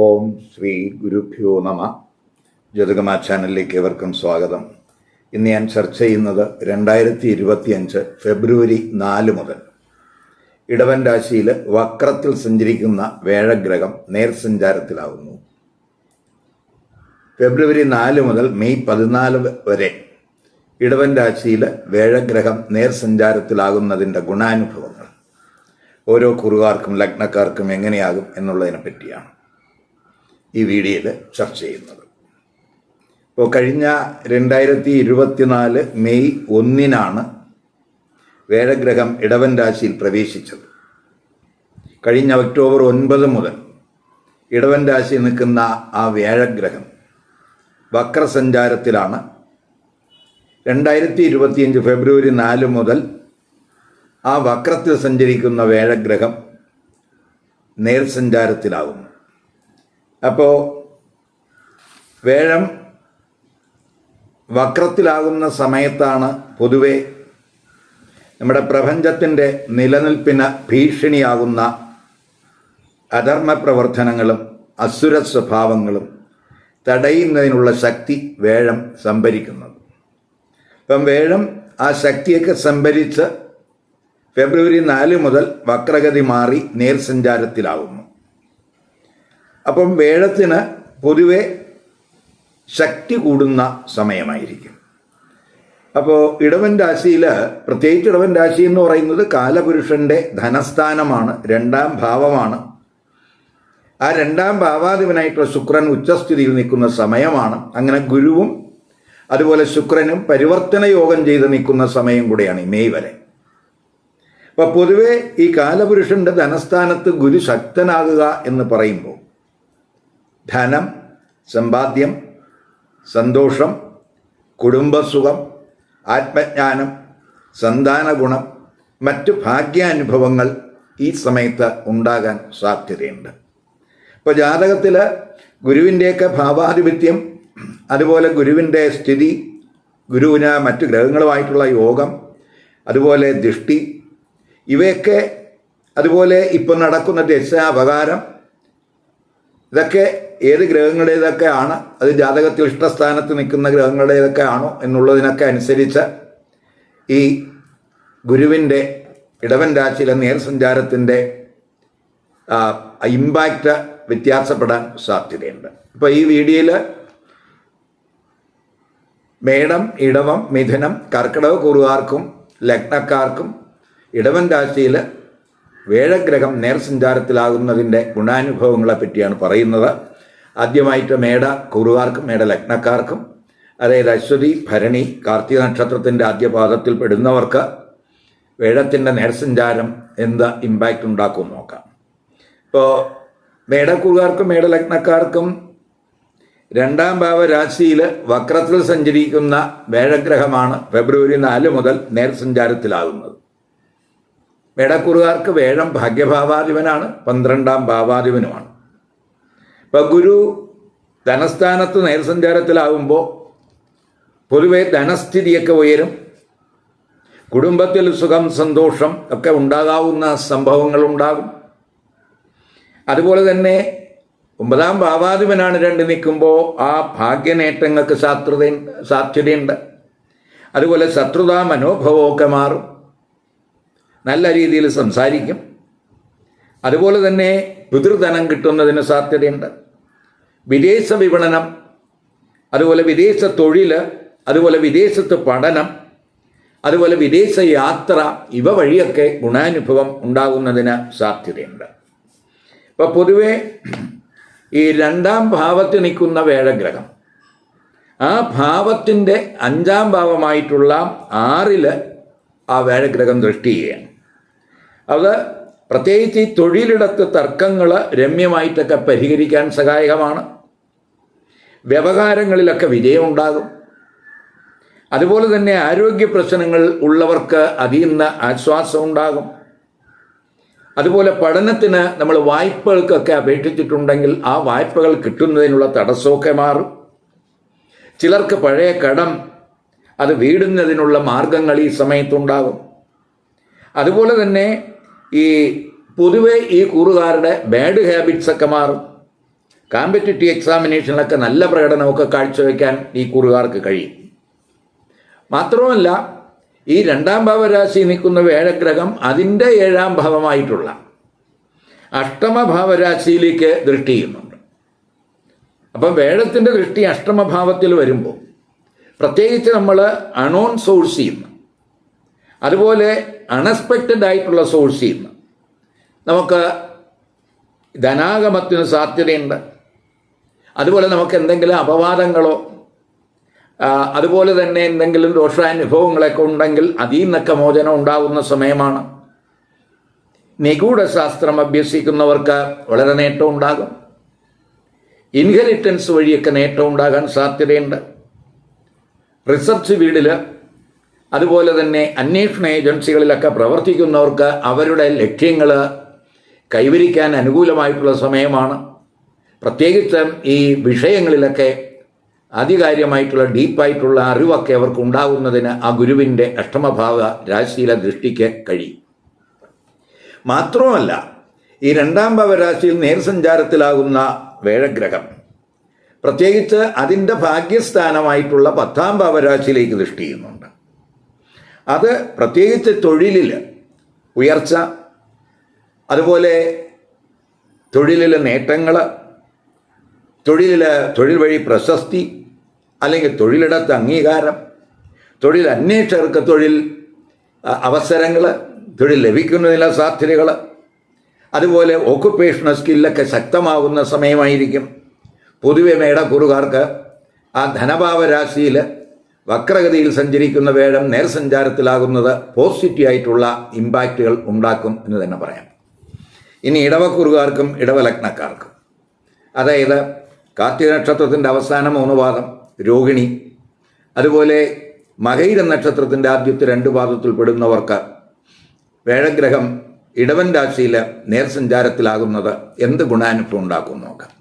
ഓം ശ്രീ ഗുരുഭ്യോ നമ. ജ്യോതികമാ ചാനലിലേക്ക് ഏവർക്കും സ്വാഗതം. ഇന്ന് ഞാൻ ചർച്ച ചെയ്യുന്നത് രണ്ടായിരത്തി ഇരുപത്തിയഞ്ച് ഫെബ്രുവരി നാല് മുതൽ. ഇടവൻ രാശിയിൽ വക്രത്തിൽ സഞ്ചരിക്കുന്ന വേഴഗ്രഹം നേർസഞ്ചാരത്തിലാവുന്നു ഫെബ്രുവരി നാല് മുതൽ മെയ് പതിനാല് വരെ ഇടവൻ രാശിയിൽ വേഴഗ്രഹം നേർസഞ്ചാരത്തിലാകുന്നതിന്റെ ഗുണാനുഭവങ്ങൾ. ഓരോ കുറുകാർക്കും ലഗ്നക്കാർക്കും എങ്ങനെയാകും എന്നുള്ളതിനെ പറ്റിയാണ്. ഈ വീഡിയോയിൽ ചർച്ച ചെയ്യുന്നത്. ഇപ്പോൾ കഴിഞ്ഞ രണ്ടായിരത്തി ഇരുപത്തിനാല് മെയ് ഒന്നിനാണ് വേഴഗ്രഹം ഇടവൻ രാശിയിൽ പ്രവേശിച്ചത്. കഴിഞ്ഞ ഒക്ടോബർ ഒൻപത് മുതൽ ഇടവൻ രാശിയിൽ നിൽക്കുന്ന ആ വ്യാഴഗ്രഹം വക്രസഞ്ചാരത്തിലാണ്. രണ്ടായിരത്തി ഇരുപത്തിയഞ്ച് ഫെബ്രുവരി നാല് മുതൽ ആ വക്രത്തിൽ സഞ്ചരിക്കുന്ന വേഴഗ്രഹം നേർസഞ്ചാരത്തിലാകുന്നു അപ്പോൾ വേഴം വക്രത്തിലാകുന്ന സമയത്താണ് പൊതുവെ നമ്മുടെ പ്രപഞ്ചത്തിന്റെ നിലനിൽപ്പിന് ഭീഷണിയാകുന്ന അധർമ്മ പ്രവർത്തനങ്ങളും അസുര സ്വഭാവങ്ങളും തടയുന്നതിനുള്ള ശക്തി വേഴം സംഭരിക്കുന്നത്. അപ്പം വേഴം ആ ശക്തിയൊക്കെ സംഭരിച്ച് ഫെബ്രുവരി നാല് മുതൽ വക്രഗതി മാറി നേർസഞ്ചാരത്തിലാവുന്നു. അപ്പം വേഴത്തിന് പൊതുവെ ശക്തി കൂടുന്ന സമയമായിരിക്കും. അപ്പോൾ ഇടവൻ രാശിയിൽ പ്രത്യേകിച്ച് ഇടവൻ രാശി എന്ന് പറയുന്നത് കാലപുരുഷന്റെ ധനസ്ഥാനമാണ് രണ്ടാം ഭാവമാണ്. ആ രണ്ടാം ഭാവാധിപനായിട്ടുള്ള ശുക്രൻ ഉച്ചസ്ഥിതിയിൽ നിൽക്കുന്ന സമയമാണ്. അങ്ങനെ ഗുരുവും അതുപോലെ ശുക്രനും പരിവർത്തന യോഗം ചെയ്ത് നിൽക്കുന്ന സമയം കൂടിയാണ് ഈ മെയ് വരെ. അപ്പൊ പൊതുവെ ഈ കാലപുരുഷന്റെ ധനസ്ഥാനത്ത് ഗുരു ശക്തനാകുക എന്ന് പറയുമ്പോൾ ധനം സമ്പാദ്യം സന്തോഷം കുടുംബസുഖം ആത്മജ്ഞാനം സന്താന ഗുണം മറ്റു ഭാഗ്യാനുഭവങ്ങൾ ഈ സമയത്ത് ഉണ്ടാകാൻ സാധ്യതയുണ്ട്. ഇപ്പോൾ ജാതകത്തിൽ ഗുരുവിന്റെയൊക്കെ ഭാവാധിപത്യം അതുപോലെ ഗുരുവിന്റെ സ്ഥിതി ഗുരുവിന് മറ്റ് ഗ്രഹങ്ങളുമായിട്ടുള്ള യോഗം അതുപോലെ ദൃഷ്ടി ഇവയൊക്കെ അതുപോലെ ഇപ്പം നടക്കുന്ന ദശ അപകാരം ഇതൊക്കെ ഏത് ഗ്രഹങ്ങളുടേതൊക്കെയാണ് അത് ജാതകത്തിൽ ഇഷ്ടസ്ഥാനത്ത് നിൽക്കുന്ന ഗ്രഹങ്ങളുടേതൊക്കെ ആണോ എന്നുള്ളതിനൊക്കെ അനുസരിച്ച് ഈ ഗുരുവിന്റെ ഇടവൻ രാശിയിലെ നേർസഞ്ചാരത്തിന്റെ ഇമ്പാക്റ്റ് വ്യത്യാസപ്പെടാൻ സാധ്യതയുണ്ട്. ഇപ്പോൾ ഈ വീഡിയോയിൽ മേടം ഇടവം മിഥുനം കർക്കിടക കുറുകാർക്കും ലഗ്നക്കാർക്കും ഇടവൻ രാശിയിൽ വേഴഗ്രഹം നേർസഞ്ചാരത്തിലാകുന്നതിന്റെ ഗുണാനുഭവങ്ങളെ പറ്റിയാണ് പറയുന്നത്. ആദ്യമായിട്ട് മേട കുറുവാർക്കും മേട ലഗ്നക്കാർക്കും അതായത് അശ്വതി ഭരണി കാർത്തിക നക്ഷത്രത്തിന്റെ ആദ്യ പാദത്തിൽ പെടുന്നവർക്ക് വേഴത്തിന്റെ നേർസഞ്ചാരം എന്ത് ഇമ്പാക്റ്റ് ഉണ്ടാക്കും നോക്കാം. ഇപ്പോൾ മേടക്കുറുകാർക്കും മേടലഗ്നക്കാർക്കും രണ്ടാം ഭാവ രാശിയിൽ വക്രത്തിൽ സഞ്ചരിക്കുന്ന വേഴഗ്രഹമാണ് ഫെബ്രുവരി നാല് മുതൽ നേർസഞ്ചാരത്തിലാകുന്നത്. മേടക്കുറുകാർക്ക് വേഴം ഭാഗ്യഭാവാധിപനാണ് പന്ത്രണ്ടാം ഭാവാധിപനുമാണ്. ഇപ്പം ഗുരു ധനസ്ഥാനത്ത് നേരസഞ്ചാരത്തിലാവുമ്പോൾ പൊതുവെ ധനസ്ഥിതിയൊക്കെ ഉയരും. കുടുംബത്തിൽ സുഖം സന്തോഷം ഒക്കെ ഉണ്ടാകാവുന്ന സംഭവങ്ങളുണ്ടാകും. അതുപോലെ തന്നെ ഒമ്പതാം ഭാവാധിപനാണ് രണ്ട് നിൽക്കുമ്പോൾ ആ ഭാഗ്യനേട്ടങ്ങൾക്ക് സാധ്യതയുണ്ട് സാധ്യതയുണ്ട്. അതുപോലെ ശത്രുതാ മനോഭവമൊക്കെ മാറും. നല്ല രീതിയിൽ സംസാരിക്കും. അതുപോലെ തന്നെ പിതൃധനം കിട്ടുന്നതിന് സാധ്യതയുണ്ട്. വിദേശ വിപണനം അതുപോലെ വിദേശ തൊഴിൽ അതുപോലെ വിദേശത്ത് പഠനം അതുപോലെ വിദേശ യാത്ര ഇവ വഴിയൊക്കെ ഗുണാനുഭവം ഉണ്ടാകുന്നതിന് സാധ്യതയുണ്ട്. അപ്പോൾ പൊതുവേ ഈ രണ്ടാം ഭാവത്തിൽ നിൽക്കുന്ന വേഴഗ്രഹം ആ ഭാവത്തിന്റെ അഞ്ചാം ഭാവമായിട്ടുള്ള ആറിൽ ആ വേഴഗ്രഹം ദൃഷ്ടി ചെയ്യുകയാണ്. അത് പ്രത്യേകിച്ച് ഈ തൊഴിലിടത്ത് തർക്കങ്ങൾ രമ്യമായിട്ടൊക്കെ പരിഹരിക്കാൻ സഹായകമാണ്. വ്യവഹാരങ്ങളിലൊക്കെ വിജയമുണ്ടാകും. അതുപോലെ തന്നെ ആരോഗ്യ പ്രശ്നങ്ങൾ ഉള്ളവർക്ക് അതിൽ ആശ്വാസം ഉണ്ടാകും അതുപോലെ പഠനത്തിന് നമ്മൾ വായ്പകൾക്കൊക്കെ അപേക്ഷിച്ചിട്ടുണ്ടെങ്കിൽ ആ വായ്പകൾ കിട്ടുന്നതിനുള്ള തടസ്സമൊക്കെ മാറും. ചിലർക്ക് പഴയ കടം അത് വീടുന്നതിനുള്ള മാർഗങ്ങൾ ഈ സമയത്തുണ്ടാകും. അതുപോലെ തന്നെ ഈ പൊതുവെ ഈ കൂറുകാരുടെ ബാഡ് ഹാബിറ്റ്സ് ഒക്കെ മാറും. കാമ്പറ്റേറ്റീവ് എക്സാമിനേഷനിലൊക്കെ നല്ല പ്രകടനമൊക്കെ കാഴ്ചവെക്കാൻ ഈ കൂറുകാർക്ക് കഴിയും. മാത്രമല്ല ഈ രണ്ടാം ഭാവരാശി നിൽക്കുന്ന വേഴഗ്രഹം അതിന്റെ ഏഴാം ഭാവമായിട്ടുള്ള അഷ്ടമഭാവരാശിയിലേക്ക് ദൃഷ്ടി ചെയ്യുന്നുണ്ട്. അപ്പം വേഴത്തിന്റെ ദൃഷ്ടി അഷ്ടമഭാവത്തിൽ വരുമ്പോൾ പ്രത്യേകിച്ച് നമ്മൾ അണോൺ സോഴ്സ് ചെയ്യുന്നു. അതുപോലെ അൺഎക്സ്പെക്റ്റഡ് ആയിട്ടുള്ള സോഴ്സിൽ നിന്ന് നമുക്ക് ധനാഗമത്തിന് സാധ്യതയുണ്ട്. അതുപോലെ നമുക്ക് എന്തെങ്കിലും അപവാദങ്ങളോ അതുപോലെ തന്നെ എന്തെങ്കിലും ദോഷാനുഭവങ്ങളൊക്കെ ഉണ്ടെങ്കിൽ അതിൽ നിന്നൊക്കെ മോചനം ഉണ്ടാകുന്ന സമയമാണ്. നിഗൂഢശാസ്ത്രം അഭ്യസിക്കുന്നവർക്ക് വളരെ നേട്ടം ഉണ്ടാകും. ഇൻഹെറിറ്റൻസ് വഴിയൊക്കെ നേട്ടം ഉണ്ടാകാൻ സാധ്യതയുണ്ട്. റിസർച്ച് ഫീൽഡിൽ അതുപോലെ തന്നെ അന്വേഷണ ഏജൻസികളിലൊക്കെ പ്രവർത്തിക്കുന്നവർക്ക് അവരുടെ ലക്ഷ്യങ്ങൾ കൈവരിക്കാൻ അനുകൂലമായിട്ടുള്ള സമയമാണ്. പ്രത്യേകിച്ച് ഈ വിഷയങ്ങളിലൊക്കെ ആധികാരികമായിട്ടുള്ള ഡീപ്പായിട്ടുള്ള അറിവൊക്കെ അവർക്ക് ഉണ്ടാകുന്നതിന് ആ ഗുരുവിന്റെ അഷ്ടമഭാവ രാശിയിലെ ദൃഷ്ടിക്ക് കഴിയും. മാത്രമല്ല ഈ രണ്ടാം ഭാവരാശിയിൽ നേർസഞ്ചാരത്തിലാകുന്ന വേഴഗ്രഹം പ്രത്യേകിച്ച് അതിന്റെ ഭാഗ്യസ്ഥാനമായിട്ടുള്ള പത്താം ഭാവരാശിയിലേക്ക് ദൃഷ്ടി ചെയ്യുന്നുണ്ട്. അത് പ്രത്യേകിച്ച് തൊഴിലിൽ ഉയർച്ച അതുപോലെ തൊഴിലിലെ നേട്ടങ്ങൾ തൊഴിലിൽ തൊഴിൽ വഴി പ്രശസ്തി അല്ലെങ്കിൽ തൊഴിലിടത്ത് അംഗീകാരം തൊഴിൽ അന്വേഷകർക്ക് തൊഴിൽ അവസരങ്ങൾ തൊഴിൽ ലഭിക്കുന്നതിനുള്ള സാധ്യതകൾ അതുപോലെ ഓക്കുപ്പേഷണൽ സ്കില്ലൊക്കെ ശക്തമാകുന്ന സമയമായിരിക്കും. പൊതുവെ മേടക്കുറുകാർക്ക് ആ ധനഭാവരാശിയിൽ വക്രഗതിയിൽ സഞ്ചരിക്കുന്ന വേഴം നേർസഞ്ചാരത്തിലാകുന്നത് പോസിറ്റീവ് ആയിട്ടുള്ള ഇമ്പാക്റ്റുകൾ ഉണ്ടാക്കും എന്ന് തന്നെ പറയാം. ഇനി ഇടവക്കുറുകാർക്കും ഇടവലഗ്നക്കാർക്കും. അതായത് കാർത്തിക നക്ഷത്രത്തിന്റെ അവസാന മൂന്ന് പാദം രോഹിണി അതുപോലെ മകൈര നക്ഷത്രത്തിന്റെ ആദ്യത്തെ രണ്ട് പാദത്തിൽ പെടുന്നവർക്ക് വേഴഗ്രഹം ഇടവൻ രാശിയിൽ നേർസഞ്ചാരത്തിലാകുന്നത് എന്ത് ഗുണാനുഭവം ഉണ്ടാക്കും നോക്കാം.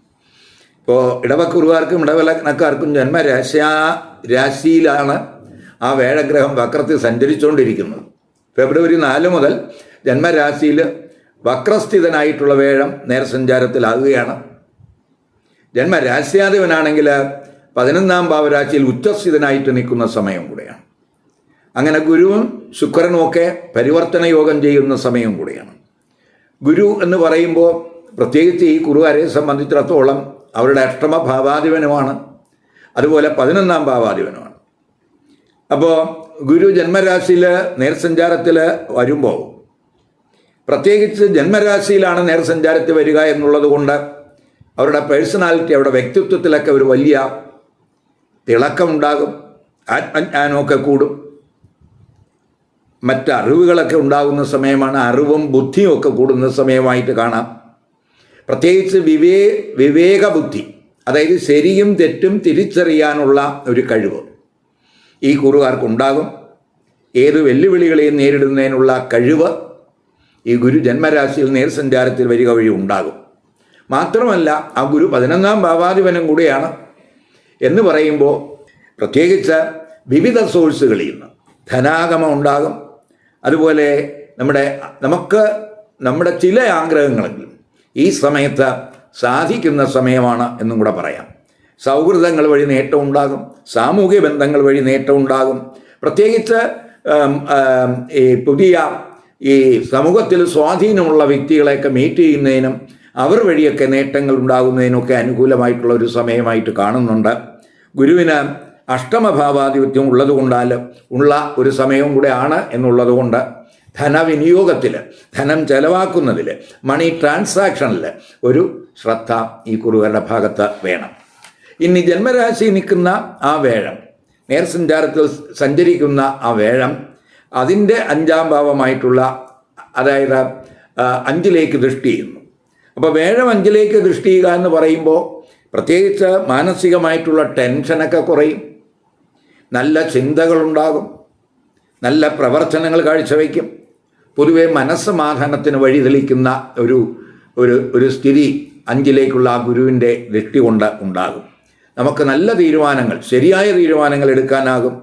ഇപ്പോൾ ഇടവക്കുറുകാർക്കും ഇടവലഗ്നക്കാർക്കും ജന്മരാശിയാ രാശിയിലാണ് ആ വേഴഗ്രഹം വക്രത്തിൽ സഞ്ചരിച്ചുകൊണ്ടിരിക്കുന്നത്. ഫെബ്രുവരി നാല് മുതൽ ജന്മരാശിയിൽ വക്രസ്ഥിതനായിട്ടുള്ള വേഴം നേർസഞ്ചാരത്തിലാകുകയാണ് ജന്മരാശ്യാധിപനാണെങ്കിൽ പതിനൊന്നാം ഭാവരാശിയിൽ ഉച്ചസ്ഥിതനായിട്ട് നിൽക്കുന്ന സമയം കൂടെയാണ്. അങ്ങനെ ഗുരുവും ശുക്രനും ഒക്കെ പരിവർത്തന യോഗം ചെയ്യുന്ന സമയം കൂടെയാണ്. ഗുരു എന്ന് പറയുമ്പോൾ പ്രത്യേകിച്ച് ഈ കുറുവാരെ സംബന്ധിച്ചിടത്തോളം അവരുടെ അഷ്ടമ ഭാവാധിപനുമാണ്. അതുപോലെ പതിനൊന്നാം ഭാവാധിപനുമാണ്. അപ്പോൾ ഗുരു ജന്മരാശിയിൽ നേർസഞ്ചാരത്തിൽ വരുമ്പോൾ പ്രത്യേകിച്ച് ജന്മരാശിയിലാണ് നേർസഞ്ചാരത്തിൽ വരിക എന്നുള്ളത് കൊണ്ട് അവരുടെ പേഴ്സണാലിറ്റി അവരുടെ വ്യക്തിത്വത്തിലൊക്കെ ഒരു വലിയ തിളക്കമുണ്ടാകും. ആത്മജ്ഞാനമൊക്കെ കൂടും. മറ്റ് അറിവുകളൊക്കെ ഉണ്ടാകുന്ന സമയമാണ് അറിവും ബുദ്ധിയും ഒക്കെ കൂടുന്ന സമയമായിട്ട് കാണാം. പ്രത്യേകിച്ച് വിവേ വിവേകബുദ്ധി അതായത് ശരിയും തെറ്റും തിരിച്ചറിയാനുള്ള ഒരു കഴിവ്. ഈ കുറുകാർക്കുണ്ടാകും. ഏത് വെല്ലുവിളികളെയും നേരിടുന്നതിനുള്ള കഴിവ് ഈ ഗുരു ജന്മരാശിയിൽ നേർസഞ്ചാരത്തിൽ വരിക വഴി ഉണ്ടാകും. മാത്രമല്ല ആ ഗുരു പതിനൊന്നാം ഭാവാധിപനം കൂടിയാണ് എന്ന് പറയുമ്പോൾ പ്രത്യേകിച്ച് വിവിധ സോഴ്സുകളിൽ നിന്ന് ധനാഗമം ഉണ്ടാകും. അതുപോലെ നമ്മുടെ നമുക്ക് നമ്മുടെ ചില ആഗ്രഹങ്ങളെങ്കിലും ഈ സമയത്ത് സാധിക്കുന്ന സമയമാണ് എന്നും കൂടെ പറയാം. സൗഹൃദങ്ങൾ വഴി നേട്ടം ഉണ്ടാകും. സാമൂഹ്യ ബന്ധങ്ങൾ വഴി നേട്ടം ഉണ്ടാകും. പ്രത്യേകിച്ച് ഈ പുതിയ ഈ സമൂഹത്തിൽ സ്വാധീനമുള്ള വ്യക്തികളെയൊക്കെ മീറ്റ് ചെയ്യുന്നതിനും അവർ വഴിയൊക്കെ നേട്ടങ്ങൾ ഉണ്ടാകുന്നതിനൊക്കെ അനുകൂലമായിട്ടുള്ള ഒരു സമയമായിട്ട് കാണുന്നുണ്ട്. ഗുരുവിന് അഷ്ടമഭാവാധിപത്യം ഉള്ളതുകൊണ്ടാൽ ഉള്ള ഒരു സമയവും കൂടെ ആണ് എന്നുള്ളത് കൊണ്ട് ധനവിനിയോഗത്തിൽ ധനം ചെലവാക്കുന്നതിൽ മണി ട്രാൻസാക്ഷനിൽ ഒരു ശ്രദ്ധ ഈ കുറുവരുടെ ഭാഗത്ത് വേണം. ഇനി ജന്മരാശി നിൽക്കുന്ന ആ വേഴം നേർസഞ്ചാരത്തിൽ സഞ്ചരിക്കുന്ന ആ വേഴം അതിന്റെ അഞ്ചാം ഭാവമായിട്ടുള്ള അതായത് അഞ്ചിലേക്ക് ദൃഷ്ടി ചെയ്യുന്നു. അപ്പോൾ വേഴം അഞ്ചിലേക്ക് ദൃഷ്ടി ചെയ്യുക എന്ന് പറയുമ്പോൾ പ്രത്യേകിച്ച് മാനസികമായിട്ടുള്ള ടെൻഷനൊക്കെ കുറയും നല്ല ചിന്തകളുണ്ടാകും നല്ല പ്രവർത്തനങ്ങൾ കാഴ്ചവെക്കും പൊതുവെ മനസ്സമാധാനത്തിന് വഴി തെളിക്കുന്ന ഒരു ഒരു ഒരു സ്ഥിതി അഞ്ചിലേക്കുള്ള ആ ഗുരുവിന്റെ ദൃഷ്ടി കൊണ്ട് ഉണ്ടാകും. നമുക്ക് നല്ല തീരുമാനങ്ങൾ ശരിയായ തീരുമാനങ്ങൾ എടുക്കാനാകും.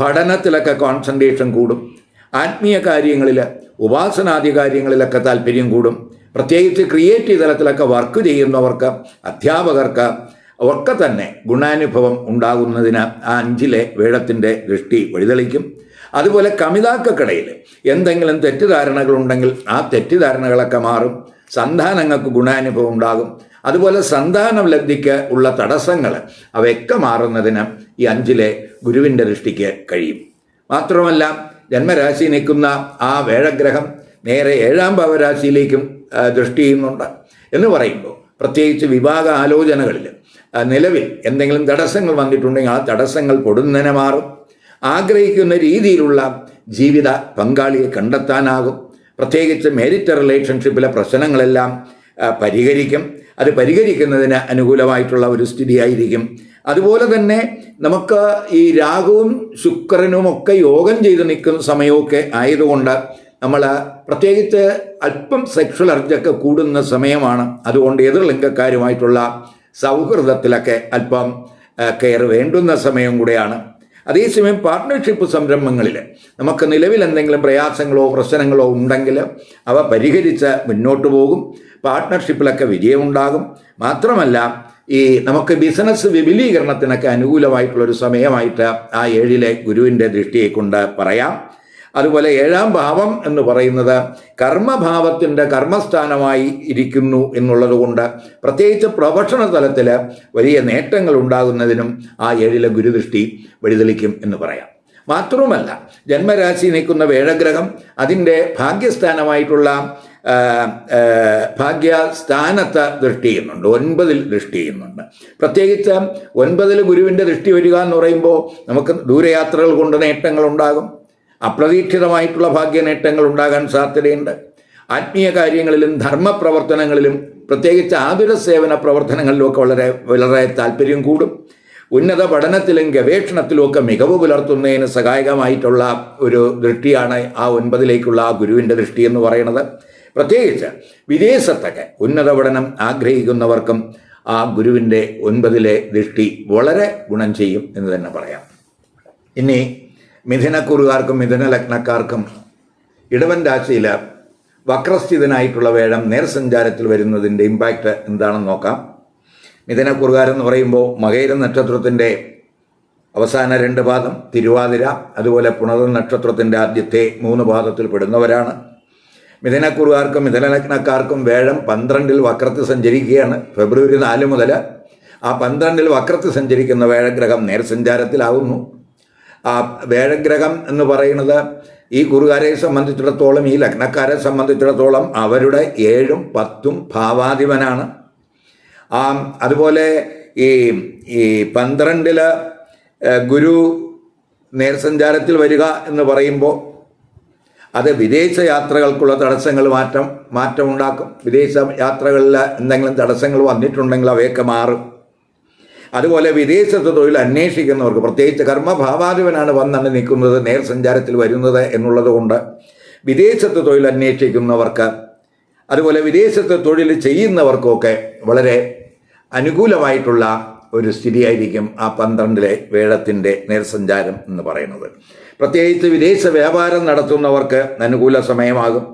പഠനത്തിലൊക്കെ കോൺസെൻട്രേഷൻ കൂടും. ആത്മീയ കാര്യങ്ങളിൽ ഉപാസനാദി കാര്യങ്ങളിലൊക്കെ താല്പര്യം കൂടും. പ്രത്യേകിച്ച് ക്രിയേറ്റീവ് തലത്തിലൊക്കെ വർക്ക് ചെയ്യുന്നവർക്ക് അധ്യാപകർക്ക് ഒക്കെ തന്നെ ഗുണാനുഭവം ഉണ്ടാകുന്നതിന് ആ അഞ്ചിലെ വേഴത്തിന്റെ ദൃഷ്ടി വഴിതെളിക്കും. അതുപോലെ കമിതാക്കൾക്കിടയിൽ എന്തെങ്കിലും തെറ്റിദ്ധാരണകളുണ്ടെങ്കിൽ ആ തെറ്റിദ്ധാരണകളൊക്കെ മാറും. സന്താനങ്ങൾക്ക് ഗുണാനുഭവം ഉണ്ടാകും. അതുപോലെ സന്താനം ലബ്ധിക്ക് ഉള്ള തടസ്സങ്ങൾ അവയൊക്കെ മാറുന്നതിന് ഈ അഞ്ചിലെ ഗുരുവിന്റെ ദൃഷ്ടിക്ക് കഴിയും. മാത്രമല്ല ജന്മരാശി നിൽക്കുന്ന ആ വേഴഗ്രഹം നേരെ ഏഴാം ഭാവരാശിയിലേക്കും ദൃഷ്ടി ചെയ്യുന്നുണ്ട് എന്ന് പറയുമ്പോൾ പ്രത്യേകിച്ച് വിവാഹ ആലോചനകളിൽ നിലവിൽ എന്തെങ്കിലും തടസ്സങ്ങൾ വന്നിട്ടുണ്ടെങ്കിൽ ആ തടസ്സങ്ങൾ പൊടുന്നനെ മാറും. ആഗ്രഹിക്കുന്ന രീതിയിലുള്ള ജീവിത പങ്കാളിയെ കണ്ടെത്താനാകും. പ്രത്യേകിച്ച് മേരിറ്റ് റിലേഷൻഷിപ്പിലെ പ്രശ്നങ്ങളെല്ലാം പരിഹരിക്കും. അത് പരിഹരിക്കുന്നതിന് അനുകൂലമായിട്ടുള്ള ഒരു സ്ഥിതിയായിരിക്കും. അതുപോലെ തന്നെ നമുക്ക് ഈ രാഹുവും ശുക്രനും ഒക്കെ യോഗം ചെയ്ത് നിൽക്കുന്ന സമയമൊക്കെ ആയതുകൊണ്ട് നമ്മൾ പ്രത്യേകിച്ച് അല്പം സെക്ഷൽ അർജൊക്കെ കൂടുന്ന സമയമാണ്. അതുകൊണ്ട് എതിർ ലിംഗക്കാരുമായിട്ടുള്ള സൗഹൃദത്തിലൊക്കെ അല്പം കെയർ വേണ്ടുന്ന സമയം കൂടെയാണ്. അതേസമയം പാർട്ട്ണർഷിപ്പ് സംരംഭങ്ങളിൽ നമുക്ക് നിലവിൽ എന്തെങ്കിലും പ്രയാസങ്ങളോ പ്രശ്നങ്ങളോ ഉണ്ടെങ്കിൽ അവ പരിഹരിച്ച് മുന്നോട്ട് പോകും. പാർട്ട്ണർഷിപ്പിലൊക്കെ വിജയമുണ്ടാകും. മാത്രമല്ല ഈ നമുക്ക് ബിസിനസ് വിപുലീകരണത്തിനൊക്കെ അനുകൂലമായിട്ടുള്ളൊരു സമയമായിട്ട് ആ ഏഴിലെ ഗുരുവിന്റെ ദൃഷ്ടിയെ കൊണ്ട് പറയാം. അതുപോലെ ഏഴാം ഭാവം എന്ന് പറയുന്നത് കർമ്മഭാവത്തിന്റെ കർമ്മസ്ഥാനമായി ഇരിക്കുന്നു എന്നുള്ളത് കൊണ്ട് പ്രത്യേകിച്ച് പ്രൊഫഷണൽ തലത്തിൽ വലിയ നേട്ടങ്ങൾ ഉണ്ടാകുന്നതിനും ആ ഏഴിലെ ഗുരുദൃഷ്ടി വഴിതെളിക്കും എന്ന് പറയാം. മാത്രവുമല്ല ജന്മരാശി നിൽക്കുന്ന വേഴഗ്രഹം അതിന്റെ ഭാഗ്യസ്ഥാനമായിട്ടുള്ള ഭാഗ്യസ്ഥാനത്ത് ദൃഷ്ടി ചെയ്യുന്നുണ്ട് ഒൻപതിൽ ദൃഷ്ടി ചെയ്യുന്നുണ്ട്. പ്രത്യേകിച്ച് ഒൻപതിൽ ഗുരുവിന്റെ ദൃഷ്ടി വരിക എന്ന് പറയുമ്പോൾ നമുക്ക് ദൂരയാത്രകൾ കൊണ്ട് നേട്ടങ്ങൾ ഉണ്ടാകും. അപ്രതീക്ഷിതമായിട്ടുള്ള ഭാഗ്യ നേട്ടങ്ങൾ ഉണ്ടാകാൻ സാധ്യതയുണ്ട്. ആത്മീയ കാര്യങ്ങളിലും ധർമ്മപ്രവർത്തനങ്ങളിലും പ്രത്യേകിച്ച് ആതുര സേവന പ്രവർത്തനങ്ങളിലുമൊക്കെ വളരെ വളരെ താല്പര്യം കൂടും. ഉന്നത പഠനത്തിലും ഗവേഷണത്തിലും ഒക്കെ മികവ് പുലർത്തുന്നതിന് സഹായകമായിട്ടുള്ള ഒരു ദൃഷ്ടിയാണ് ആ ഒൻപതിലേക്കുള്ള ആ ഗുരുവിന്റെ ദൃഷ്ടി എന്ന് പറയുന്നത്. പ്രത്യേകിച്ച് വിദേശത്തൊക്കെ ഉന്നത പഠനം ആഗ്രഹിക്കുന്നവർക്കും ആ ഗുരുവിന്റെ ഒൻപതിലെ ദൃഷ്ടി വളരെ ഗുണം ചെയ്യും എന്ന് തന്നെ പറയാം. ഇനി മിഥുനക്കുറുകാർക്കും മിഥുന ലഗ്നക്കാർക്കും ഇടവൻ രാശിയിൽ വക്രസ്ഥിതനായിട്ടുള്ള വേഴം നേർസഞ്ചാരത്തിൽ വരുന്നതിന്റെ ഇമ്പാക്റ്റ് എന്താണെന്ന് നോക്കാം. മിഥുനക്കുറുകാരെന്ന് പറയുമ്പോൾ മകൈര നക്ഷത്രത്തിന്റെ അവസാന രണ്ട് പാദം തിരുവാതിര അതുപോലെ പുണർ നക്ഷത്രത്തിന്റെ ആദ്യത്തെ മൂന്ന് പാദത്തിൽ പെടുന്നവരാണ്. മിഥുനക്കുറുകാർക്കും മിഥുനലഗ്നക്കാർക്കും വേഴം പന്ത്രണ്ടിൽ വക്രത്തിൽ സഞ്ചരിക്കുകയാണ്. ഫെബ്രുവരി നാല് മുതൽ ആ പന്ത്രണ്ടിൽ വക്രത്തിൽ സഞ്ചരിക്കുന്ന വേഴഗ്രഹം നേർസഞ്ചാരത്തിലാവുന്നു. ആ വേഴഗ്രഹം എന്ന് പറയുന്നത് ഈ കുറുകാരെ സംബന്ധിച്ചിടത്തോളം ഈ ലഗ്നക്കാരെ സംബന്ധിച്ചിടത്തോളം അവരുടെ ഏഴും പത്തും ഭാവാധിപനാണ്. ആ അതുപോലെ ഈ ഈ പന്ത്രണ്ടിൽ ഗുരു നേർസഞ്ചാരത്തിൽ വരിക എന്ന് പറയുമ്പോൾ അത് വിദേശ യാത്രകൾക്കുള്ള തടസ്സങ്ങൾ മാറ്റം മാറ്റമുണ്ടാക്കും. വിദേശ യാത്രകളിൽ എന്തെങ്കിലും തടസ്സങ്ങൾ വന്നിട്ടുണ്ടെങ്കിൽ അവയൊക്കെ മാറും. അതുപോലെ വിദേശത്ത് തൊഴിൽ അന്വേഷിക്കുന്നവർക്ക് പ്രത്യേകിച്ച് കർമ്മഭാവാധിപനാണ് വന്നാണ് നിൽക്കുന്നത് നേർസഞ്ചാരത്തിൽ വരുന്നത് എന്നുള്ളത് കൊണ്ട് വിദേശത്ത് തൊഴിൽ അന്വേഷിക്കുന്നവർക്ക് അതുപോലെ വിദേശത്ത് തൊഴിൽ ചെയ്യുന്നവർക്കൊക്കെ വളരെ അനുകൂലമായിട്ടുള്ള ഒരു സ്ഥിതിയായിരിക്കും ആ പന്ത്രണ്ടിലെ വേഴത്തിന്റെ നേർസഞ്ചാരം എന്ന് പറയുന്നത്. പ്രത്യേകിച്ച് വിദേശ വ്യാപാരം നടത്തുന്നവർക്ക് അനുകൂല സമയമാകും.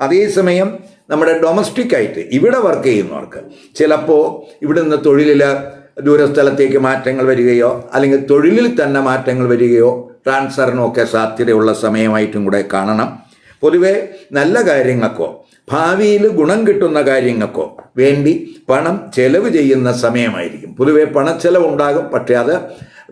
അതേസമയം നമ്മുടെ ഡൊമസ്റ്റിക് ആയിട്ട് ഇവിടെ വർക്ക് ചെയ്യുന്നവർക്ക് ചിലപ്പോൾ ഇവിടുന്ന് തൊഴിലിൽ ദൂരസ്ഥലത്തേക്ക് മാറ്റങ്ങൾ വരികയോ അല്ലെങ്കിൽ തൊഴിലിൽ തന്നെ മാറ്റങ്ങൾ വരികയോ ട്രാൻസ്ഫറിനൊക്കെ സാധ്യതയുള്ള സമയമായിട്ടും കൂടെ കാണണം. പൊതുവെ നല്ല കാര്യങ്ങൾക്കോ ഭാവിയിൽ ഗുണം കിട്ടുന്ന കാര്യങ്ങൾക്കോ വേണ്ടി പണം ചെലവ് ചെയ്യുന്ന സമയമായിരിക്കും. പൊതുവെ പണച്ചെലവുണ്ടാകും പക്ഷേ അത്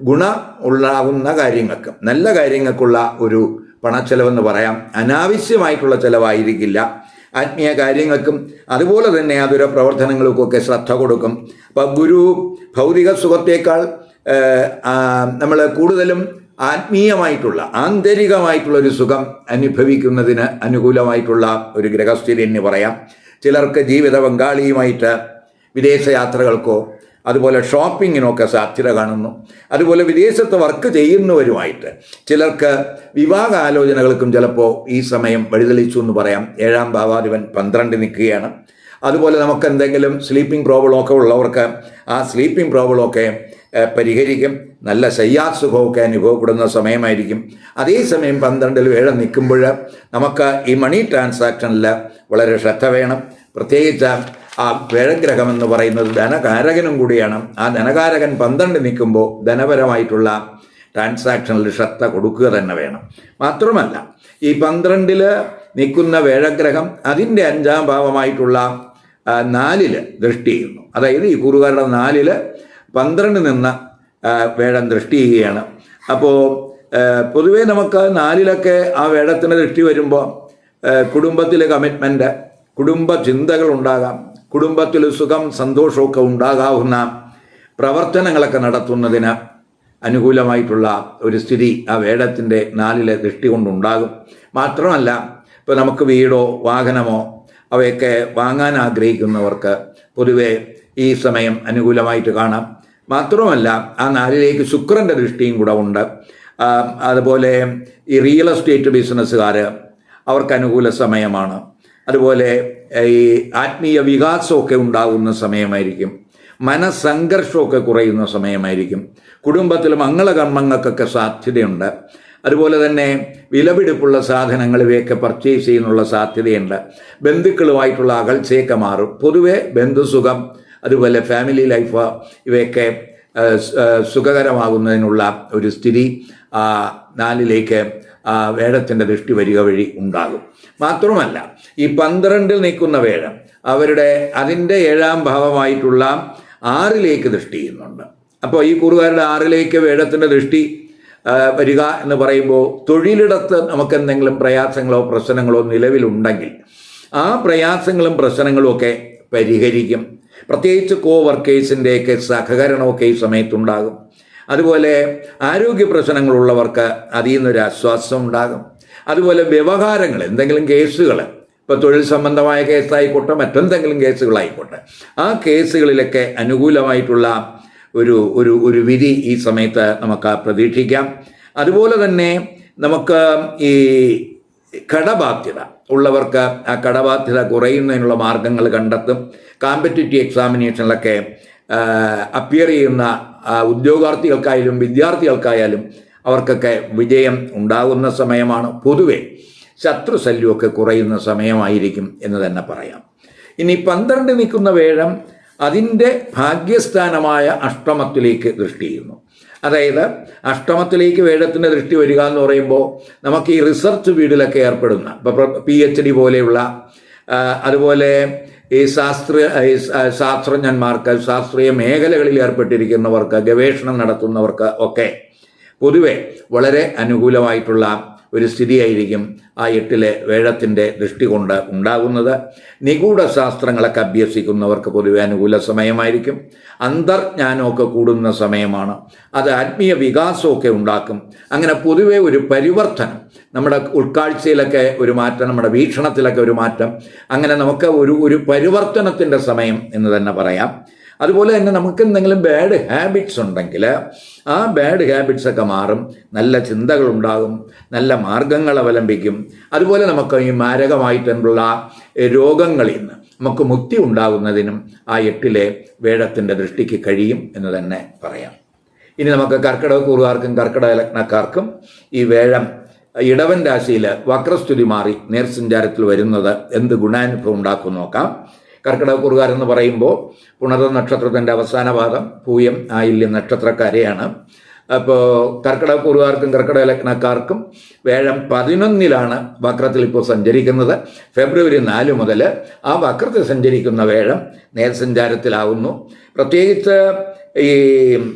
ഗുണ ഉണ്ടാകുന്ന കാര്യങ്ങൾക്ക് നല്ല കാര്യങ്ങൾക്കുള്ള ഒരു പണച്ചെലവെന്ന് പറയാം. അനാവശ്യമായിട്ടുള്ള ചെലവായിരിക്കില്ല. ആത്മീയ കാര്യങ്ങൾക്കും അതുപോലെ തന്നെ അതൊരു പ്രവർത്തനങ്ങൾക്കൊക്കെ ശ്രദ്ധ കൊടുക്കും. അപ്പം ഗുരു ഭൗതിക സുഖത്തേക്കാൾ നമ്മൾ കൂടുതലും ആത്മീയമായിട്ടുള്ള ആന്തരികമായിട്ടുള്ള ഒരു സുഖം അനുഭവിക്കുന്നതിന് അനുകൂലമായിട്ടുള്ള ഒരു ഗ്രഹസ്ഥിതി എന്ന് പറയാം. ചിലർക്ക് ജീവിത പങ്കാളിയുമായിട്ട് വിദേശ യാത്രകൾക്കോ അതുപോലെ ഷോപ്പിങ്ങിനൊക്കെ സാധ്യത കാണുന്നു. അതുപോലെ വിദേശത്ത് വർക്ക് ചെയ്യുന്നവരുമായിട്ട് ചിലർക്ക് വിവാഹ ആലോചനകൾക്കും ചിലപ്പോൾ ഈ സമയം വഴിതെളിച്ചു എന്ന് പറയാം. ഏഴാം ഭാവാധിപൻ പന്ത്രണ്ട് നിൽക്കുകയാണ്. അതുപോലെ നമുക്ക് എന്തെങ്കിലും സ്ലീപ്പിംഗ് പ്രോബ്ലമൊക്കെ ഉള്ളവർക്ക് ആ സ്ലീപ്പിംഗ് പ്രോബ്ലമൊക്കെ പരിഹരിക്കും. നല്ല ശയ്യാസുഖമൊക്കെ അനുഭവപ്പെടുന്ന സമയമായിരിക്കും. അതേസമയം പന്ത്രണ്ടിൽ ഏഴ് നിൽക്കുമ്പോൾ നമുക്ക് ഈ മണി ട്രാൻസാക്ഷനിൽ വളരെ ശ്രദ്ധ വേണം. പ്രത്യേകിച്ച് ആ വേഴഗ്രഹം എന്ന് പറയുന്നത് ധനകാരകനും കൂടിയാണ്. ആ ധനകാരകൻ പന്ത്രണ്ട് നിൽക്കുമ്പോൾ ധനപരമായിട്ടുള്ള ട്രാൻസാക്ഷനിൽ ശ്രദ്ധ കൊടുക്കുക തന്നെ വേണം. മാത്രമല്ല ഈ പന്ത്രണ്ടിൽ നിൽക്കുന്ന വേഴഗ്രഹം അതിന്റെ അഞ്ചാം ഭാവമായിട്ടുള്ള നാലിൽ ദൃഷ്ടി ചെയ്യുന്നു. അതായത് ഈ കുറുകാരുടെ നാലിൽ പന്ത്രണ്ട് നിന്ന് വേഴം ദൃഷ്ടി ചെയ്യുകയാണ്. അപ്പോൾ പൊതുവേ നമുക്ക് നാലിലൊക്കെ ആ വേഴത്തിന് ദൃഷ്ടി വരുമ്പോൾ കുടുംബത്തിലെ കമ്മിറ്റ്മെന്റ് കുടുംബ ചിന്തകൾ ഉണ്ടാകാം. കുടുംബത്തിൽ സുഖം സന്തോഷമൊക്കെ ഉണ്ടാകാവുന്ന പ്രവർത്തനങ്ങളൊക്കെ നടത്തുന്നതിന് അനുകൂലമായിട്ടുള്ള ഒരു സ്ഥിതി ആ വേടത്തിന്റെ നാലിലെ ദൃഷ്ടി കൊണ്ടുണ്ടാകും. മാത്രമല്ല ഇപ്പോൾ നമുക്ക് വീടോ വാഹനമോ അവയൊക്കെ വാങ്ങാൻ ആഗ്രഹിക്കുന്നവർക്ക് പൊതുവെ ഈ സമയം അനുകൂലമായിട്ട് കാണാം. മാത്രമല്ല ആ നാലിലേക്ക് ശുക്രന്റെ ദൃഷ്ടിയും കൂടെ ഉണ്ട്. അതുപോലെ ഈ റിയൽ എസ്റ്റേറ്റ് ബിസിനസ്സുകാർ അവർക്ക് അനുകൂല സമയമാണ്. അതുപോലെ ഈ ആത്മീയ വികാസമൊക്കെ ഉണ്ടാകുന്ന സമയമായിരിക്കും. മനസ്സംഘർഷമൊക്കെ കുറയുന്ന സമയമായിരിക്കും. കുടുംബത്തിൽ മംഗളകർമ്മങ്ങൾക്കൊക്കെ സാധ്യതയുണ്ട്. അതുപോലെ തന്നെ വിലപിടിപ്പുള്ള സാധനങ്ങൾ ഇവയൊക്കെ പർച്ചേസ് ചെയ്യുന്നുള്ള സാധ്യതയുണ്ട്. ബന്ധുക്കളുമായിട്ടുള്ള അകൽച്ചയൊക്കെ മാറും. പൊതുവെ ബന്ധുസുഖം അതുപോലെ ഫാമിലി ലൈഫ് ഇവയൊക്കെ സുഖകരമാകുന്നതിനുള്ള ഒരു സ്ഥിതി നാലിലേക്ക് വേഴത്തിന്റെ ദൃഷ്ടി വരിക വഴി ഉണ്ടാകും. മാത്രമല്ല ഈ പന്ത്രണ്ടിൽ നിൽക്കുന്ന വേഴം അവരുടെ അതിന്റെ ഏഴാം ഭാവമായിട്ടുള്ള ആറിലേക്ക് ദൃഷ്ടി ചെയ്യുന്നുണ്ട്. അപ്പോൾ ഈ കുറുകാരുടെ ആറിലേക്ക് വേഴത്തിന്റെ ദൃഷ്ടി വരിക എന്ന് പറയുമ്പോൾ തൊഴിലിടത്ത് നമുക്ക് എന്തെങ്കിലും പ്രയാസങ്ങളോ പ്രശ്നങ്ങളോ നിലവിലുണ്ടെങ്കിൽ ആ പ്രയാസങ്ങളും പ്രശ്നങ്ങളും ഒക്കെ പരിഹരിക്കും. പ്രത്യേകിച്ച് കോ വർക്കേഴ്സിന്റെയൊക്കെ സഹകരണമൊക്കെ ഈ സമയത്തുണ്ടാകും. അതുപോലെ ആരോഗ്യ പ്രശ്നങ്ങളുള്ളവർക്ക് അതിൽ നിന്നൊരു ആശ്വാസം ഉണ്ടാകും. അതുപോലെ വ്യവഹാരങ്ങൾ എന്തെങ്കിലും കേസുകൾ ഇപ്പോൾ തൊഴിൽ സംബന്ധമായ കേസായിക്കോട്ടെ മറ്റെന്തെങ്കിലും കേസുകളായിക്കോട്ടെ ആ കേസുകളിലൊക്കെ അനുകൂലമായിട്ടുള്ള ഒരു ഒരു ഒരു വിധി ഈ സമയത്ത് നമുക്ക് പ്രതീക്ഷിക്കാം. അതുപോലെ തന്നെ നമുക്ക് ഈ കടബാധ്യത ഉള്ളവർക്ക് ആ കടബാധ്യത കുറയുന്നതിനുള്ള മാർഗങ്ങൾ കണ്ടെത്തും. കോമ്പറ്റിറ്റീവ് എക്സാമിനേഷനിലൊക്കെ അപ്പിയർ ചെയ്യുന്ന ഉദ്യോഗാർത്ഥികൾക്കായാലും വിദ്യാർത്ഥികൾക്കായാലും അവർക്കൊക്കെ വിജയം ഉണ്ടാകുന്ന സമയമാണ്. പൊതുവെ ശത്രുശല്യമൊക്കെ കുറയുന്ന സമയമായിരിക്കും എന്ന് തന്നെ പറയാം. ഇനി പന്ത്രണ്ട് നിൽക്കുന്ന വേഴം അതിന്റെ ഭാഗ്യസ്ഥാനമായ അഷ്ടമത്തിലേക്ക് ദൃഷ്ടി ചെയ്യുന്നു. അതായത് അഷ്ടമത്തിലേക്ക് വേഴത്തിന്റെ ദൃഷ്ടി വരിക എന്ന് പറയുമ്പോൾ നമുക്ക് ഈ റിസർച്ച് വീടിലൊക്കെ ഏർപ്പെടുന്ന ഇപ്പോൾ പി എച്ച് ഡി പോലെയുള്ള അതുപോലെ ഈ ശാസ്ത്ര ഈ ശാ- ശാസ്ത്രജ്ഞന്മാർക്ക് ശാസ്ത്രീയ മേഖലകളിൽ ഏർപ്പെട്ടിരിക്കുന്നവർക്ക് ഗവേഷണം നടത്തുന്നവർക്ക് ഒക്കെ പൊതുവെ വളരെ അനുകൂലമായിട്ടുള്ള ഒരു സ്ഥിതിയായിരിക്കും ആ എട്ടിലെ വേഴത്തിന്റെ ദൃഷ്ടി കൊണ്ട് ഉണ്ടാകുന്നത്. നിഗൂഢ ശാസ്ത്രങ്ങളൊക്കെ അഭ്യസിക്കുന്നവർക്ക് പൊതുവെ അനുകൂല സമയമായിരിക്കും. അന്തർജ്ഞാനമൊക്കെ കൂടുന്ന സമയമാണ്. അത് ആത്മീയ വികാസമൊക്കെ ഉണ്ടാക്കും. അങ്ങനെ പൊതുവെ ഒരു പരിവർത്തനം നമ്മുടെ ഉൾക്കാഴ്ചയിലൊക്കെ ഒരു മാറ്റം നമ്മുടെ വീക്ഷണത്തിലൊക്കെ ഒരു മാറ്റം അങ്ങനെ നമുക്ക് ഒരു ഒരു പരിവർത്തനത്തിന്റെ സമയം എന്ന് തന്നെ പറയാം. അതുപോലെ തന്നെ നമുക്ക് എന്തെങ്കിലും ബാഡ് ഹാബിറ്റ്സ് ഉണ്ടെങ്കിൽ ആ ബാഡ് ഹാബിറ്റ്സ് ഒക്കെ മാറും. നല്ല ചിന്തകളുണ്ടാകും. നല്ല മാർഗങ്ങൾ അവലംബിക്കും. അതുപോലെ നമുക്ക് ഈ മാരകമായിട്ടുള്ള രോഗങ്ങളിൽ നിന്ന് നമുക്ക് മുക്തി ഉണ്ടാകുന്നതിനും ആ എട്ടിലെ വേഴത്തിന്റെ ദൃഷ്ടിക്ക് കഴിയും എന്ന് തന്നെ പറയാം. ഇനി നമുക്ക് കർക്കിടക കൂറുകാർക്കും കർക്കിടക ലഗ്നക്കാർക്കും ഈ വേഴം ഇടവൻ രാശിയിൽ വക്രസ്തുതി മാറി നേർസഞ്ചാരത്തിൽ വരുന്നത് എന്ത് ഗുണാനുഭവം ഉണ്ടാക്കും നോക്കാം. കർക്കിടക എന്ന് പറയുമ്പോൾ പുണത നക്ഷത്രത്തിന്റെ അവസാന പാദം പൂയം ആയില്യം നക്ഷത്രക്കാരെയാണ്. അപ്പോൾ കർക്കിടക കുറുകാർക്കും കർക്കിടക ലഗ്നക്കാർക്കും വേഴം പതിനൊന്നിലാണ് വക്രത്തിൽ ഇപ്പോൾ സഞ്ചരിക്കുന്നത്. ഫെബ്രുവരി നാല് മുതൽ ആ വക്രത്തിൽ സഞ്ചരിക്കുന്ന വേഴം നേർസഞ്ചാരത്തിലാവുന്നു പ്രത്യേകിച്ച് ഈ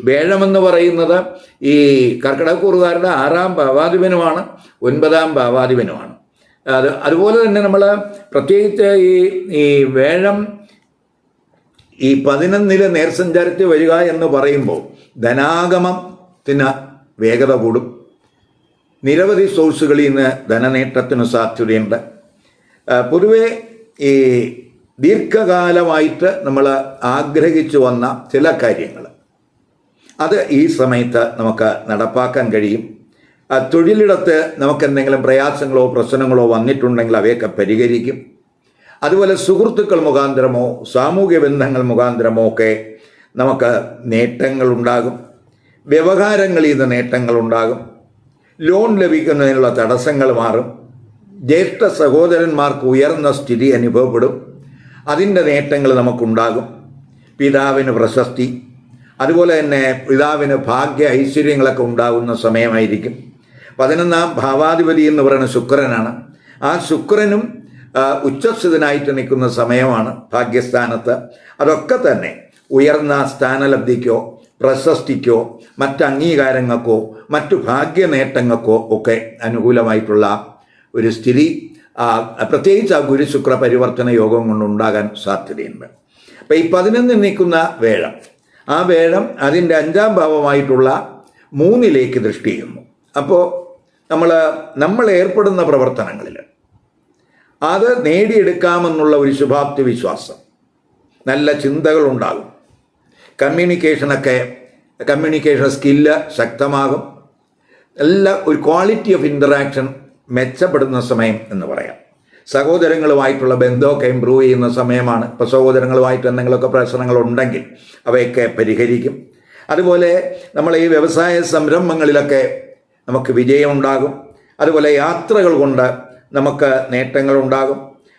വേഴമെന്ന് പറയുന്നത് ഈ കർക്കിടക കുറുകാരുടെ ആറാം ഭാവാധിപനുമാണ് ഒൻപതാം ഭാവാധിപനുമാണ്. അത് അതുപോലെ തന്നെ നമ്മൾ പ്രത്യേകിച്ച് ഈ ഈ വേഴം ഈ പതിനൊന്നിലെ നേർസഞ്ചാരത്തിൽ വരിക എന്ന് പറയുമ്പോൾ ധനാഗമത്തിന് വേഗത കൂടും. നിരവധി സോഴ്സുകളിൽ നിന്ന് ധനനേട്ടത്തിന് സാധ്യതയുണ്ട്. പൊതുവെ ഈ ദീർഘകാലമായിട്ട് നമ്മൾ ആഗ്രഹിച്ചു വന്ന ചില കാര്യങ്ങൾ അത് ഈ സമയത്ത് നമുക്ക് നടപ്പാക്കാൻ കഴിയും. തൊഴിലിടത്ത് നമുക്ക് എന്തെങ്കിലും പ്രയാസങ്ങളോ പ്രശ്നങ്ങളോ വന്നിട്ടുണ്ടെങ്കിൽ അവയൊക്കെ പരിഹരിക്കും. അതുപോലെ സുഹൃത്തുക്കൾ മുഖാന്തരമോ സാമൂഹ്യ ബന്ധങ്ങൾ മുഖാന്തരമോ ഒക്കെ നമുക്ക് നേട്ടങ്ങളുണ്ടാകും വ്യവഹാരങ്ങളിൽ നിന്ന് നേട്ടങ്ങളുണ്ടാകും ലോൺ ലഭിക്കുന്നതിനുള്ള തടസ്സങ്ങൾ മാറും. ജ്യേഷ്ഠ സഹോദരന്മാർക്ക് ഉയർന്ന സ്ഥിതി അനുഭവപ്പെടും. അതിന്റെ നേട്ടങ്ങൾ നമുക്കുണ്ടാകും. പിതാവിന് പ്രശസ്തി. അതുപോലെ തന്നെ പിതാവിന് ഭാഗ്യ ഐശ്വര്യങ്ങളൊക്കെ ഉണ്ടാകുന്ന സമയമായിരിക്കും. പതിനൊന്നാം ഭാവാധിപതി എന്ന് പറയുന്ന ശുക്രനാണ്. ആ ശുക്രനും ഉച്ചസ്ഥിതനായിട്ട് നിൽക്കുന്ന സമയമാണ് ഭാഗ്യസ്ഥാനത്ത്. അതൊക്കെ തന്നെ ഉയർന്ന സ്ഥാനലബ്ധിക്കോ പ്രശസ്തിക്കോ മറ്റ് അംഗീകാരങ്ങൾക്കോ മറ്റു ഭാഗ്യ നേട്ടങ്ങൾക്കോ ഒക്കെ അനുകൂലമായിട്ടുള്ള ഒരു സ്ഥിതി പ്രത്യേകിച്ച് ആ ഗുരുശുക്ര പരിവർത്തന യോഗം കൊണ്ടുണ്ടാകാൻ സാധ്യതയുണ്ട്. അപ്പം ഈ പതിനൊന്നിൽ നിൽക്കുന്ന വേഴം ആ വേഴം അതിന്റെ അഞ്ചാം ഭാവമായിട്ടുള്ള മൂന്നിലേക്ക് ദൃഷ്ടി ചെയ്യുന്നു. അപ്പോൾ നമ്മൾ നമ്മൾ ഏർപ്പെടുന്ന പ്രവർത്തനങ്ങളിൽ അത് നേടിയെടുക്കാമെന്നുള്ള ഒരു ശുഭാപ്തി വിശ്വാസം നല്ല ചിന്തകളുണ്ടാകും. കമ്മ്യൂണിക്കേഷനൊക്കെ കമ്മ്യൂണിക്കേഷൻ സ്കില്ല് ശക്തമാകും. എല്ലാ ഒരു ക്വാളിറ്റി ഓഫ് ഇന്ററാക്ഷൻ മെച്ചപ്പെടുന്ന സമയം എന്ന് പറയാം. സഹോദരങ്ങളുമായിട്ടുള്ള ബന്ധമൊക്കെ ഇമ്പ്രൂവ് ചെയ്യുന്ന സമയമാണ്. ഇപ്പോൾ സഹോദരങ്ങളുമായിട്ട് എന്തെങ്കിലുമൊക്കെ പ്രശ്നങ്ങളുണ്ടെങ്കിൽ അവയൊക്കെ പരിഹരിക്കും. അതുപോലെ നമ്മൾ ഈ വ്യവസായ സംരംഭങ്ങളിലൊക്കെ നമുക്ക് വിജയമുണ്ടാകും. അതുപോലെ യാത്രകൾ കൊണ്ട് നമുക്ക് നേട്ടങ്ങളുണ്ടാകും.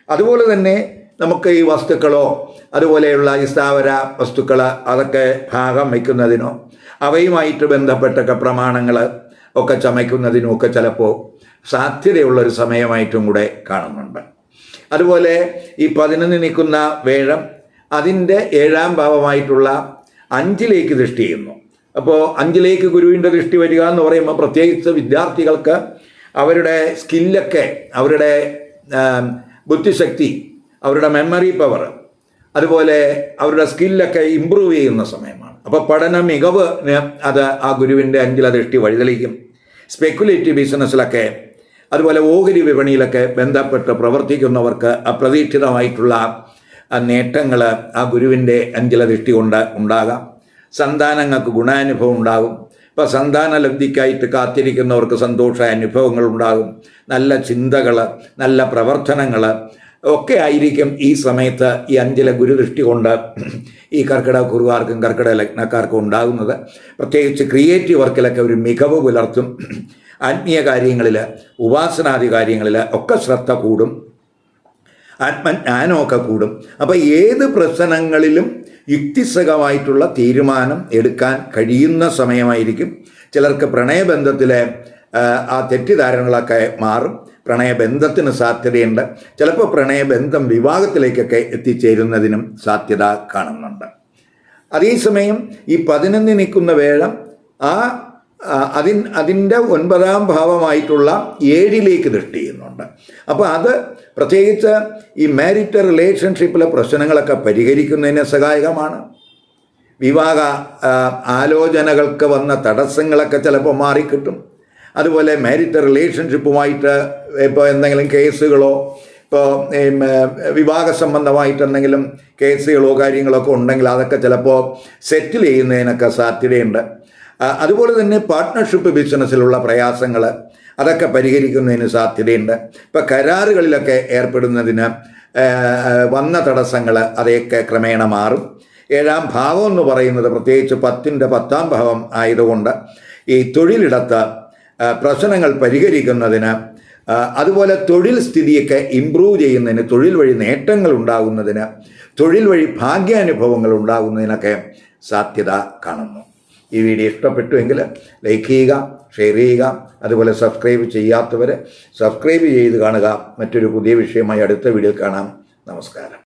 അതുപോലെ തന്നെ നമുക്ക് ഈ വസ്തുക്കളോ അതുപോലെയുള്ള ഈ സ്ഥാവര വസ്തുക്കൾ അതൊക്കെ ഭാഗം വയ്ക്കുന്നതിനോ അവയുമായിട്ട് ബന്ധപ്പെട്ടൊക്കെ പ്രമാണങ്ങൾ ഒക്കെ ചമയ്ക്കുന്നതിനും ഒക്കെ ചിലപ്പോൾ സാധ്യതയുള്ളൊരു സമയമായിട്ടും കൂടെ കാണുന്നുണ്ട്. അതുപോലെ ഈ പതിനൊന്ന് നിൽക്കുന്ന വേഴം അതിന്റെ ഏഴാം ഭാവമായിട്ടുള്ള അഞ്ചിലേക്ക് ദൃഷ്ടി ചെയ്യുന്നു. അപ്പോൾ അഞ്ചിലേക്ക് ഗുരുവിന്റെ ദൃഷ്ടി വരിക എന്ന് പറയുമ്പോൾ പ്രത്യേകിച്ച് വിദ്യാർത്ഥികൾക്ക് അവരുടെ സ്കില്ലൊക്കെ അവരുടെ ബുദ്ധിശക്തി അവരുടെ മെമ്മറി പവർ അതുപോലെ അവരുടെ സ്കില്ലൊക്കെ ഇമ്പ്രൂവ് ചെയ്യുന്ന സമയമാണ്. അപ്പോൾ പഠന മികവ് അത് ആ ഗുരുവിന്റെ അഞ്ചില ദൃഷ്ടി വഴിതെളിക്കും. സ്പെക്കുലേറ്റീവ് ബിസിനസ്സിലൊക്കെ അതുപോലെ ഓഹരി വിപണിയിലൊക്കെ ബന്ധപ്പെട്ട് പ്രവർത്തിക്കുന്നവർക്ക് അപ്രതീക്ഷിതമായിട്ടുള്ള നേട്ടങ്ങൾ ആ ഗുരുവിന്റെ അഞ്ചില ദൃഷ്ടി കൊണ്ട് ഉണ്ടാകാം. സന്താനങ്ങൾക്ക് ഗുണാനുഭവം ഉണ്ടാകും. ഇപ്പോൾ സന്താന ലബ്ധിക്കായിട്ട് കാത്തിരിക്കുന്നവർക്ക് സന്തോഷ അനുഭവങ്ങൾ ഉണ്ടാകും. നല്ല ചിന്തകൾ നല്ല പ്രവർത്തനങ്ങൾ ഒക്കെ ആയിരിക്കും ഈ സമയത്ത് ഈ അഞ്ചിലെ ഗുരുദൃഷ്ടി കൊണ്ട് ഈ കർക്കിടക കുറുവാർക്കും കർക്കിടക ലഗ്നക്കാർക്കും ഉണ്ടാകുന്നത്. പ്രത്യേകിച്ച് ക്രിയേറ്റീവ് വർക്കിലൊക്കെ ഒരു മികവ് പുലർത്തും. ആത്മീയ കാര്യങ്ങളിൽ ഉപാസനാദി കാര്യങ്ങളിൽ ഒക്കെ ശ്രദ്ധ കൂടും. ആത്മജ്ഞാനമൊക്കെ കൂടും. അപ്പോൾ ഏത് പ്രശ്നങ്ങളിലും യുക്തിസഹമായിട്ടുള്ള തീരുമാനം എടുക്കാൻ കഴിയുന്ന സമയമായിരിക്കും. ചിലർക്ക് പ്രണയബന്ധത്തിലെ ആ, തെറ്റിദ്ധാരണകളൊക്കെ മാറും. പ്രണയബന്ധത്തിന് സാധ്യതയുണ്ട്. ചിലപ്പോൾ പ്രണയബന്ധം വിവാഹത്തിലേക്കൊക്കെ എത്തിച്ചേരുന്നതിനും സാധ്യത കാണുന്നുണ്ട്. അതേസമയം ഈ പതിനൊന്ന് നിൽക്കുന്ന വേഴം ആ, അതിൻ അതിന്റെ ഒൻപതാം ഭാവമായിട്ടുള്ള ഏഴിലേക്ക് ദൃഷ്ടി ചെയ്യുന്നുണ്ട്. അപ്പോൾ അത് പ്രത്യേകിച്ച് ഈ മാരിറ്റൽ റിലേഷൻഷിപ്പിലെ പ്രശ്നങ്ങളൊക്കെ പരിഹരിക്കുന്നതിന് സഹായകമാണ്. വിവാഹ ആലോചനകൾക്ക് വന്ന തടസ്സങ്ങളൊക്കെ ചിലപ്പോൾ മാറിക്കിട്ടും. അതുപോലെ മാരിറ്റൽ റിലേഷൻഷിപ്പുമായിട്ട് ഇപ്പോൾ എന്തെങ്കിലും കേസുകളോ ഇപ്പോൾ വിവാഹ സംബന്ധമായിട്ട് എന്തെങ്കിലും കേസുകളോ കാര്യങ്ങളൊക്കെ ഉണ്ടെങ്കിൽ അതൊക്കെ ചിലപ്പോൾ സെറ്റിൽ ചെയ്യുന്നതിനൊക്കെ സാധ്യതയുണ്ട്. അതുപോലെ തന്നെ പാർട്ട്ണർഷിപ്പ് ബിസിനസ്സിലുള്ള പ്രയാസങ്ങൾ അതൊക്കെ പരിഹരിക്കുന്നതിന് സാധ്യതയുണ്ട്. ഇപ്പോൾ കരാറുകളിലൊക്കെ ഏർപ്പെടുന്നതിന് വന്ന തടസ്സങ്ങൾ അതൊക്കെ ക്രമേണ മാറും. ഏഴാം ഭാവം എന്ന് പറയുന്നത് പ്രത്യേകിച്ച് പത്തിന്റെ പത്താം ഭാവം ആയതുകൊണ്ട് ഈ തൊഴിലിടത്ത് പ്രശ്നങ്ങൾ പരിഹരിക്കുന്നതിന് അതുപോലെ തൊഴിൽ സ്ഥിതിയൊക്കെ ഇമ്പ്രൂവ് ചെയ്യുന്നതിന് തൊഴിൽ വഴി നേട്ടങ്ങൾ ഉണ്ടാകുന്നതിന് തൊഴിൽ വഴി ഭാഗ്യാനുഭവങ്ങൾ ഉണ്ടാകുന്നതിനൊക്കെ സാധ്യത കാണുന്നു. ഈ വീഡിയോ ഇഷ്ടപ്പെട്ടുവെങ്കിൽ ലൈക്ക് ചെയ്യുക ഷെയർ ചെയ്യുക അതുപോലെ സബ്സ്ക്രൈബ് ചെയ്യാത്തവർ സബ്സ്ക്രൈബ് ചെയ്ത് കാണുക. മറ്റൊരു പുതിയ വിഷയമായി അടുത്ത വീഡിയോയിൽ കാണാം. നമസ്കാരം.